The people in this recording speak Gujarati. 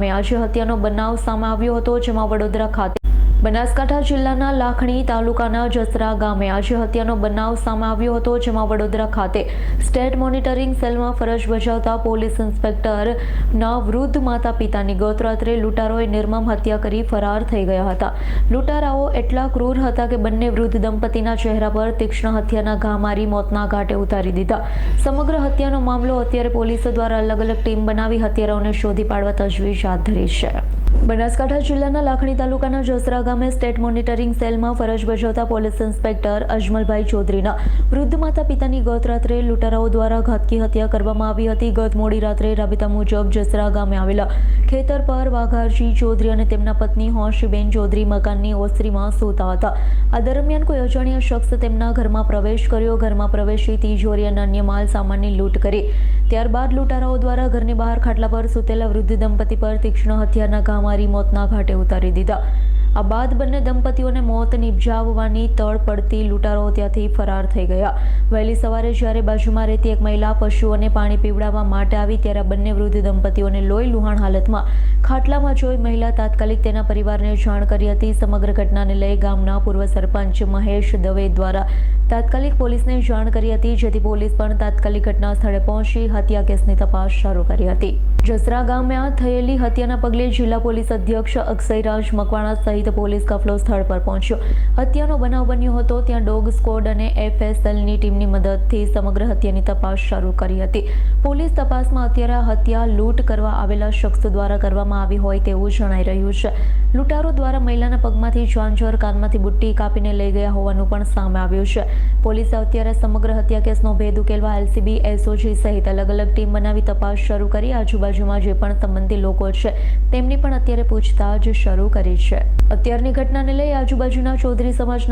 ગામે આજે હત્યાનો બનાવ સામે આવ્યો હતો જેમાં વડોદરા ખાતે બનાસકાંઠા જિલ્લાના લાખણી તાલુકાના જસરા ગામે આજે હત્યાનો બનાવ સામે આવ્યો હતો, જેમાં વડોદરા ખાતે સ્ટેટ મોનિટરિંગ સેલમાં ફરજ બજાવતા પોલીસ ઇન્સ્પેક્ટર ના વૃદ્ધ માતા પિતાની ગતરાત્રે લૂંટારોએ નિર્મમ હત્યા કરી ફરાર થઈ ગયા હતા. લૂંટારાઓ એટલા ક્રૂર હતા કે બંને વૃદ્ધ દંપતીના ચહેરા પર તીક્ષ્ણ હત્યાના ઘા મારી મોતના ઘાટે ઉતારી દીધા. સમગ્ર હત્યાનો મામલો અત્યારે પોલીસ દ્વારા અલગ અલગ ટીમ બનાવી હત્યારાઓને શોધી પાડવા તજવીજ હાથ ધરી છે. બનાસકાંઠા જિલ્લાના લાખણી તાલુકાના જસરા ગામે સ્ટેટ મોનિટરિંગ સેલમાં ફરજ બજાવતા પોલીસ ઇન્સ્પેક્ટર અજમલભાઈ ચૌધરીના વૃદ્ધ માતા પિતાની ગત રાત્રે લૂંટારાઓ દ્વારા ઘાતકી હત્યા કરવામાં આવી હતી. ગત મોડી રાત્રે રાબેતા મુજબ જસરા ગામે આવેલા ખેતર પર વાઘારજી ચૌધરી અને તેમના પત્ની હોશીબેન ચૌધરી મકાનની ઓસરીમાં સૂતા હતા. આ દરમિયાન કોઈ અજાણ્યા શખ્સ તેમના ઘરમાં પ્રવેશ કર્યો. ઘરમાં પ્રવેશી તિજોરી અને અન્ય માલ સામાનની લૂંટ કરી. ત્યારબાદ લૂંટારાઓ દ્વારા ઘરની બહાર ખાટલા પર સૂતેલા વૃદ્ધ દંપતી પર તીક્ષ્ણ હત્યાના ઘા મારી મોતના ઘાટે ઉતારી દીધા. આ બાદ બંને દંપતીઓને મોત નિપજાવવાની તડ પડતી લૂંટારો ત્યાંથી ફરાર થઈ ગયા. વહેલી સવારે જ્યારે બાજુમાં રહેતી એક મહિલા પશુઓને પાણી પીવડાવવા માટે આવી, ત્યારે બંને વૃદ્ધ દંપતીઓને લોહી લુહાણ હાલતમાં ખાટલામાં જોઈ મહિલા તાત્કાલિક તેના પરિવારને જાણ કરી હતી. સમગ્ર ઘટનાને લઈ ગામના પૂર્વ સરપંચ મહેશ દવે દ્વારા તાત્કાલિક પોલીસને જાણ કરી હતી, જેથી પોલીસ પણ તાત્કાલિક ઘટના સ્થળે પહોંચી હત્યા કેસની તપાસ શરૂ કરી હતી. જસરા ગામમાં થયેલી હત્યાના પગલે જિલ્લા પોલીસ અધ્યક્ષ અક્ષયરાજ મકવાણા સહિત પોલીસ કાફલો સ્થળ પર પહોંચ્યો. હત્યાનો બનાવ બન્યો હતો. ત્યાં ડોગ સ્કોડ અને એફએસએલની ટીમની મદદથી સમગ્ર હત્યાની તપાસ શરૂ કરી હતી. પોલીસ તપાસમાં અત્યારે હત્યા લૂંટ કરવા આવેલા શખ્સ દ્વારા કરવામાં આવી હોય તેવું જણાઈ રહ્યું છે. લૂંટારો દ્વારા મહિલાના પગમાંથી જાનજોર કાનમાંથી બુટ્ટી કાપીને લઈ ગયા હોવાનું પણ સામે આવ્યું છે. પોલીસે અત્યારે સમગ્ર હત્યા કેસનો ભેદ ઉકેલવા એલસીબી, એસઓજી સહિત અલગ અલગ ટીમ બનાવી તપાસ શરૂ કરી. આજુબાજુમાં જે પણ સંબંધી લોકો છે, તેમની પણ અત્યારે પૂછતાછ શરૂ કરી છે. અત્યારની ઘટનાને લઈ આજુબાજુના ચૌધરી સમાજના